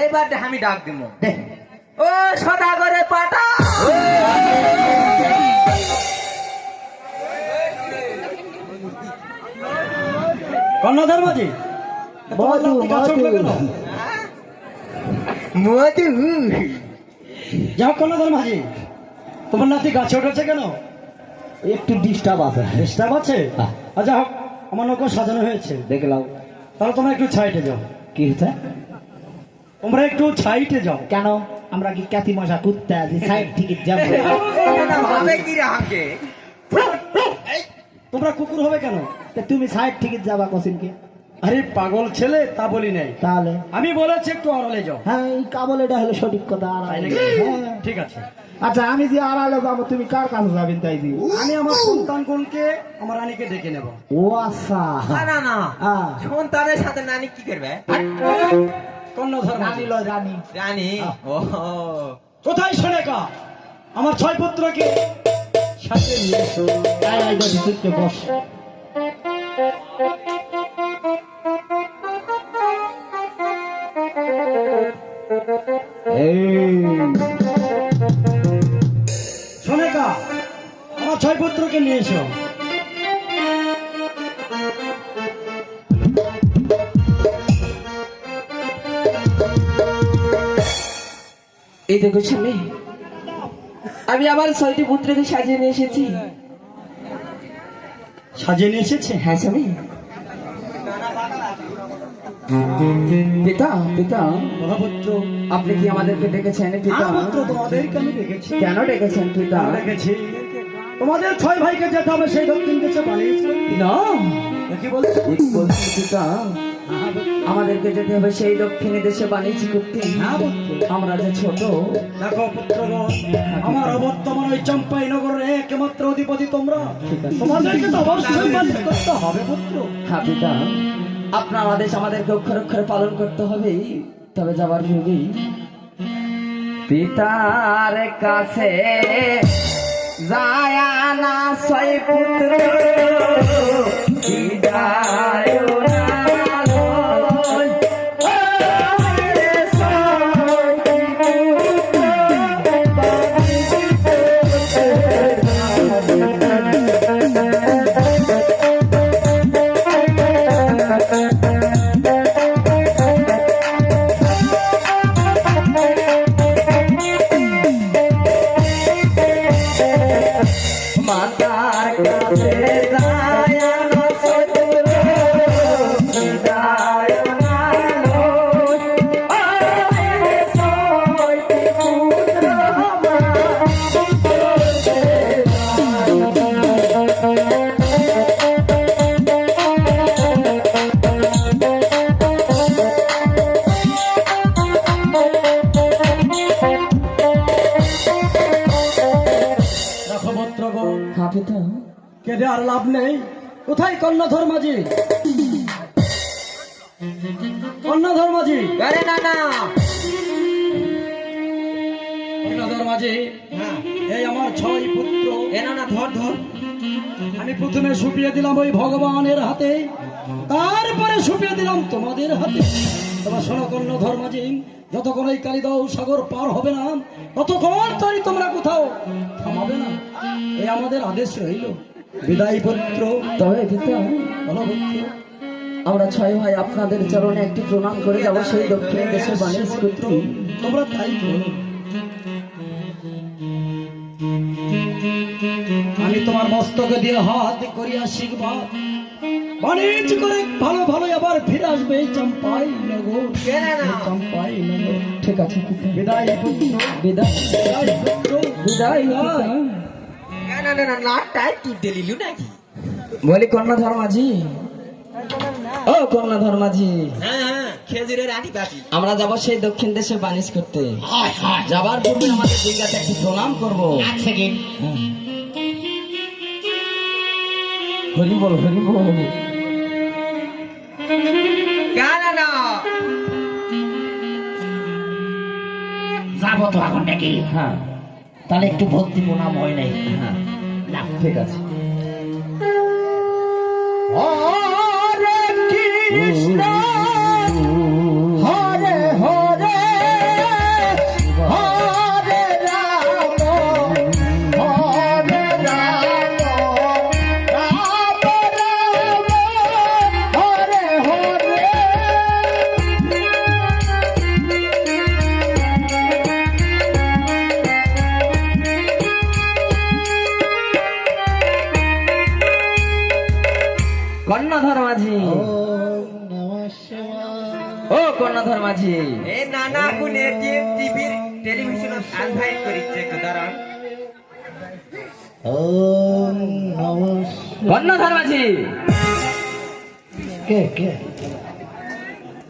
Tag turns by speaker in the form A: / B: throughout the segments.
A: এইবার আমি ডাক দিব ও সদাগরে পাটা।
B: কর্ণধার মাঝি
C: মধু মধু
A: মধু
B: যাও কর্ণধার মাঝি তোমার নাতি গাছে উঠেছে কেন?
C: একটু ডিস্টার্ব আছে।
B: ডিস্টার্ব আছে?
C: হ্যাঁ।
B: আচ্ছা হোক আমার নৌকো সাজানো হয়েছে।
C: দেখলাম
B: তাহলে তোমরা একটু ছাইটে যাও।
C: কি হচ্ছে
B: তোমরা একটু ছাইটে যাও।
C: কেন? আমরা কি কাতি মশা কুত্তে আছি সাইড টিকিট যাব?
A: ভাবে কি রে আমাকে
B: তোমরা কুকুর হবে কেন?
C: তুমি সাইড টিকিট যাবা কসিনকে
B: আরে পাগল ছেলে তা বলি নাই।
C: তাহলে?
B: আমি বলেছি একটু আড়ালে যাও।
C: হ্যাঁ এই কাবল এটা হলো সঠিক কথা আড়ালে হ্যাঁ।
B: ঠিক আছে।
C: আচ্ছা আমি যে আড়ালে যাব তুমি কার কাছে যাবেন তাই দি
B: আমি আমার সন্তানগণকে আমার রানীকে ডেকে নেব।
C: ও আচ্ছা।
A: না না না। সন্তানের সাথে নানি কি করবে?
C: রানী লয় রানী।
A: রানী? ও।
B: কোথায় শোনে কা আমার ছয় পুত্রকে সাথে নিয়ে এসো।
C: আয় আয় চুপকে বস। এই।
D: দেখো আমি আমার ছয়টি পুত্রকে সাজিয়ে নিয়ে এসেছি।
B: সাজিয়ে নিয়ে এসেছে?
D: হ্যাঁ স্বামী। পিতা পিতা
B: মহাপুত্র
D: আপনি কি আমাদেরকে ডেকেছেন? পিতা?
B: তোমাদেরকে আমি ডেকেছি।
D: কেন ডেকেছেন পিতা?
B: ডেকেছি। তোমাদের ছয় ভাইকে যেতে হবে সেই দক্ষিণ দেশে পালিয়েছে।
D: না।
B: কি বলছো
D: পিতা। আমাদেরকে যেতে হবে সেই দক্ষিণী দেশে বাণিজ্য করতে।
B: হ্যাঁ
D: আমরা যে ছোট
B: দেখো পুত্রগণ আমার অবর্তমান ওই চম্পাই নগরের একমাত্র অধিপতি তোমরা। তোমাদেরকে তো অবশ্যই মান্য করতে হবে পুত্র।
D: হ্যাঁ পিতা। আপনার আদেশ আমাদেরকে অক্ষর অক্ষরে পালন করতে হবে। তবে যাবার পূর্বেই পিতার কাছে যায় না ছয় পুত্র। বিদায় না
B: কোথায় মাঝি কন্যাধর মাঝি
A: আরে না না।
B: কন্যাধর মাঝি এই আমার ছয় পুত্র।
A: এ না না ধর ধর।
B: আমি প্রথমে সুপিয়ে দিলাম ওই ভগবানের হাতে তারপরে সুপিয়ে দিলাম তোমাদের হাতে। তোমার শোনো কর্ণ ধর্মাজি যতক্ষণ এই কালিদাও সাগর পার হবে না ততক্ষণ তাই তোমরা কোথাও থামাবে না। এই আমাদের আদেশ রইল। বিদায় পুত্র
D: তবে পিতা
B: বলো পুত্র
D: আমরা ছয় ভাই আপনাদের চরণে একটি প্রণাম করে যাব সেই দক্ষিণ দেশের বাণিজ্য করতে
B: তোমরা তাই করো। আমি তোমার মস্তকে দিয়ে হাত করিয়া শিখবা। বাণিজ্য করে ভালো ভালো আবার ফিরে আসবে এই চম্পাই নগর। চম্পাই নগর।
D: ঠিক আছে
B: বিদায়।
D: বিদায়
B: বিদায়।
D: বিদায়। পিতা।
A: না না না নাটটাই তুই দিলিলু নাকি?
D: বলি কন্যা ধর্মাজি। ও কন্যা ধর্মাজি।
A: হ্যাঁ হ্যাঁ খেজুরের আটি
D: আমরা যাব সেই দক্ষিণ দেশে বাণিজ করতে। যাবার পূর্বে আমাদের জিজ্ঞাসা একটি প্রণাম করব।
C: এক সেকেন্ড হরি বল হরি বল। যাব তো এখন নাকি।
B: হ্যাঁ।
C: তাহলে একটু ভক্তি হয় নেই।
B: হ্যাঁ। ঠিক আছে।
A: আনভাইট করিচ্ছে একটু দাঁড়ান।
D: কর্ণধর মাঝি
C: কে কে?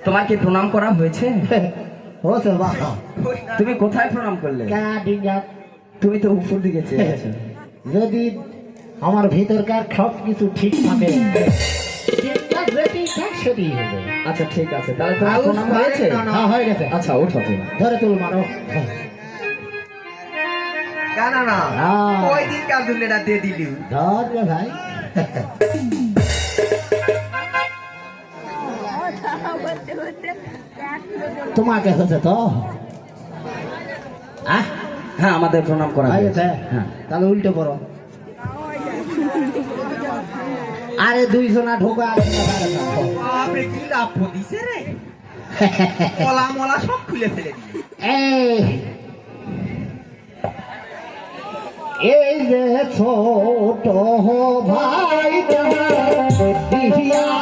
D: তোমার কি প্রণাম করা হয়েছে?
C: বাবা
D: তুমি কোথায় প্রণাম করলে? তুমি তো উপর দিকে
C: যদি আমার ভিতরকার সব কিছু ঠিক থাকে
D: আচ্ছা ঠিক আছে। তাহলে তোমার প্রণাম হয়েছে?
C: হ্যাঁ হয়ে গেছে।
D: আচ্ছা ওঠো তুমি।
C: ধরে তুল মারো।
A: কেন না
C: হ্যাঁ।
A: ওই দিন কার দুলেটা দিয়ে দিলি?
C: ধর রে ভাই। তোমাকে হচ্ছে তো?
B: হ্যাঁ আমাদের প্রণাম করা
C: হয়ে
B: হয়েছে।
C: গেছে
B: হ্যাঁ।
C: তাহলে উল্টো করো। আরে দুইজনা ঢোকা আরেকজনা বাইরে থাকো।
A: আপনি কি লাভ দিছে রে? মলা মলা সব খুলে ফেলে
C: এই এই যে ছোট ভাই দিয়া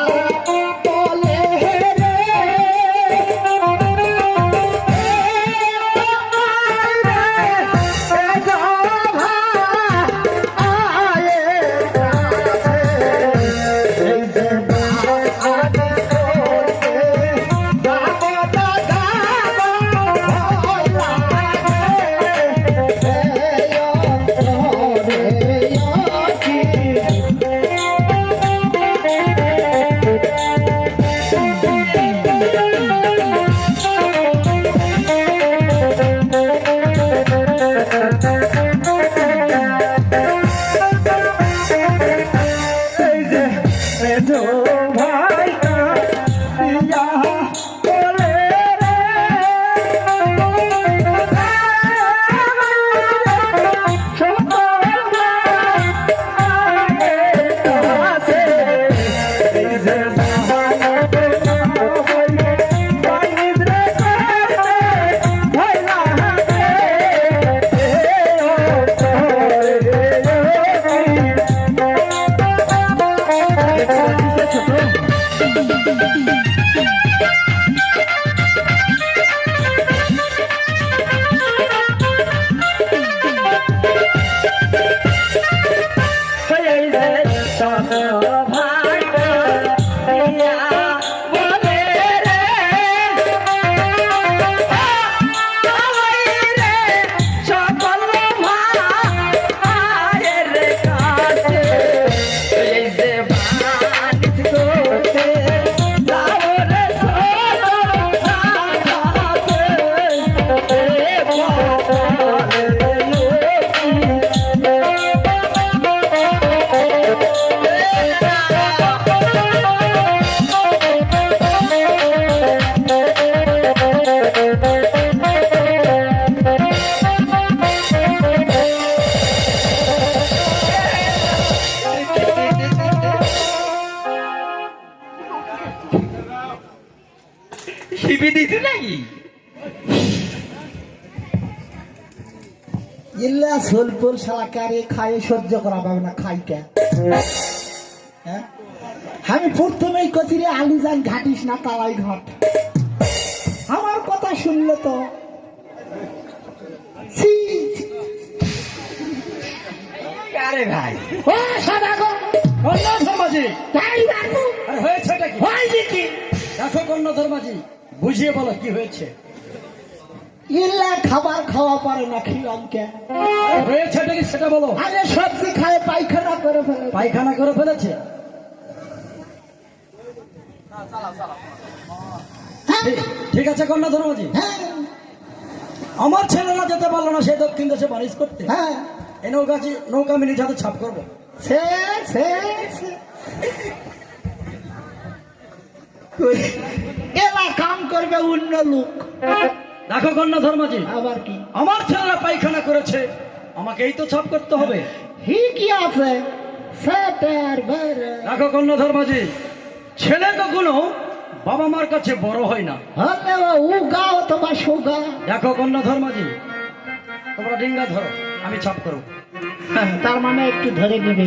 A: of.
C: ইল্লা খায় সহ্য করা পাবে না হ্যাঁ? আমি প্রথমেই কচিরে আলু যাই ঘাটিস না তালাই ঘাট। আমার কথা শুনলে তো।
A: আরে ভাই।
C: ও তাই
B: আরে হয়েছেটা কি?
C: হয় দেখো
B: বুঝিয়ে বলো কি হয়েছে।
C: ইল্লা খাবার খাওয়া পারে না খিলাম কে?
B: আরে হয়েছেটা কি সেটা বলো।
C: আরে সবজি খায় পায়খানা করে ফেলে
B: পায়খানা করে ফেলেছে?
C: হ্যাঁ।
B: ঠিক- আছে কন্যা ধর্মজি।
C: হ্যাঁ।
B: আমার ছেলেরা যেতে পারল না সেই দক্ষিণ দেশে বারিশ করতে।
C: হ্যাঁ।
B: এই নৌকা নৌকা নিজ হাতে ছাপ করব।
C: সে সে সে। এলা কাম করবে অন্য লোক।
B: দেখো কন্যা ধর্মজি
C: আবার কি?
B: আমার ছেলেরা পায়খানা করেছে আমাকে এই তো ছাপ করতে হবে।
C: ঠিকই আছে? সেটার বেড়ে
B: দেখো কন্যা ধর্মাজি ছেলে কখনো বাবা মার কাছে বড় হয় না। দেখো কন্যা ধর্মাজি তোমরা ডিঙ্গা ধরো আমি ছাপ করব
C: তার মানে একটু ধরে নেবে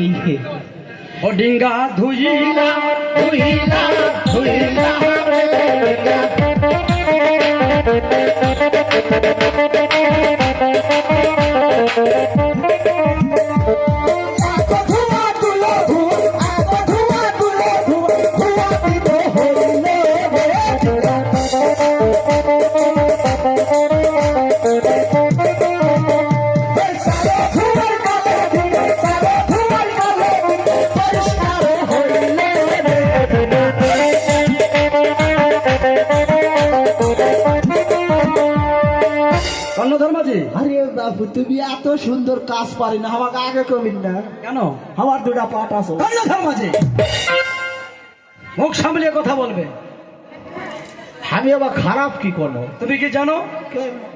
B: ডিঙ্গা ধুইলা
C: ধুইলা ধুইলা।
B: কন্যা
C: সুন্দর কাজ পারি না আমাকে আগে কমিন না।
B: কেন?
C: আমার দুটা পাট আছে।
B: মুখ সামলিয়ে কথা বলবে।
C: আমি আবার খারাপ কি করব?
B: তুমি কি জানো?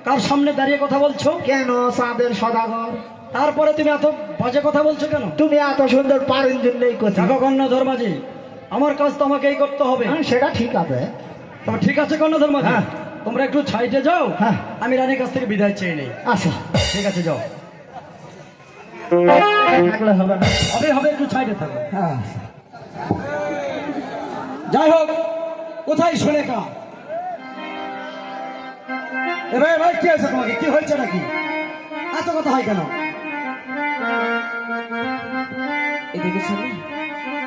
B: কার সামনে দাঁড়িয়ে কথা বলছো?
C: কেন? চাঁদের সদাগর।
B: তারপরে তুমি এত বাজে কথা বলছো কেন?
C: তুমি এত সুন্দর পারেন জন্যই
B: দেখো কন্যা ধর্মাজি আমার কাজ তো আমাকেই করতে হবে।
C: হ্যাঁ, সেটা ঠিক আছে।
B: তবে ঠিক আছে কন্যা ধর্মাজি
C: হ্যাঁ।
B: তোমরা একটু সাইডে যাও।
C: হ্যাঁ।
B: আমি রানীর কাছ থেকে বিদায় চেয়ে নেই।
C: আচ্ছা।
B: ঠিক আছে যাও।
C: থাকলে হবে না।
B: হবে হবে একটু সাইডে থাকো।
C: হ্যাঁ
B: যাই হোক কোথায় শোনে কা? ভাই কি হয়েছে তোমাকে? কি হয়েছে নাকি? এত কথা হয় কেন?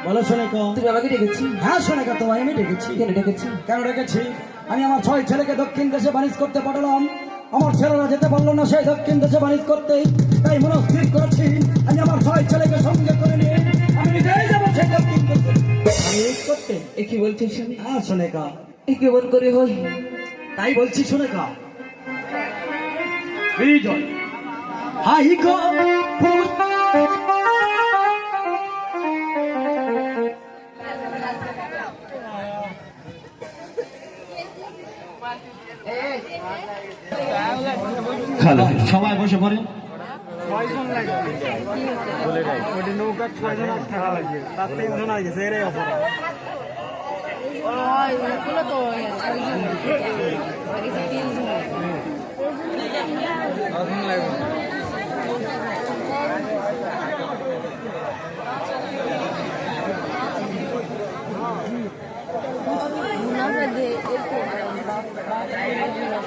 B: বলো শোনে কা।
D: তুমি আমাকে ডেকেছি।
B: হ্যাঁ শোনে কা তোমায় আমি ডেকেছি।
D: কেন ডেকেছি?
B: কেন আমি আমার ছয় ছেলেকে দক্ষিণ দেশে বাণিজ করতে পাঠালাম। আমার ছেলেরা যেতে পারল না সেই দক্ষিণ দেশে বাণিজ করতে তাই মনস্থির করেছি। আমি আমার ছয় ছেলেকে সঙ্গে করে নিয়ে আমি নিজেই যাব বাণিজ করতে
D: এ কি বলছিস
B: হ্যাঁ শোনেকা
D: এ কেমন করে হয়
B: তাই বলছি শোনেকা বিজয়। হাই গো সবাই বসে পড়েন
A: নৌকা ছয়জন আর থাকা লাগবে। তার তিনজন আর গেছে এরাই অপরাধ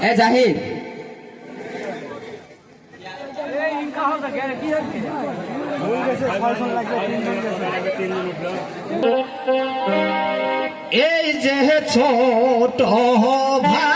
D: এ জাহিদ
A: ছয়জন লাগবে তিনজন গেছে তিনজন উঠল
C: এই যে ছোট ভাই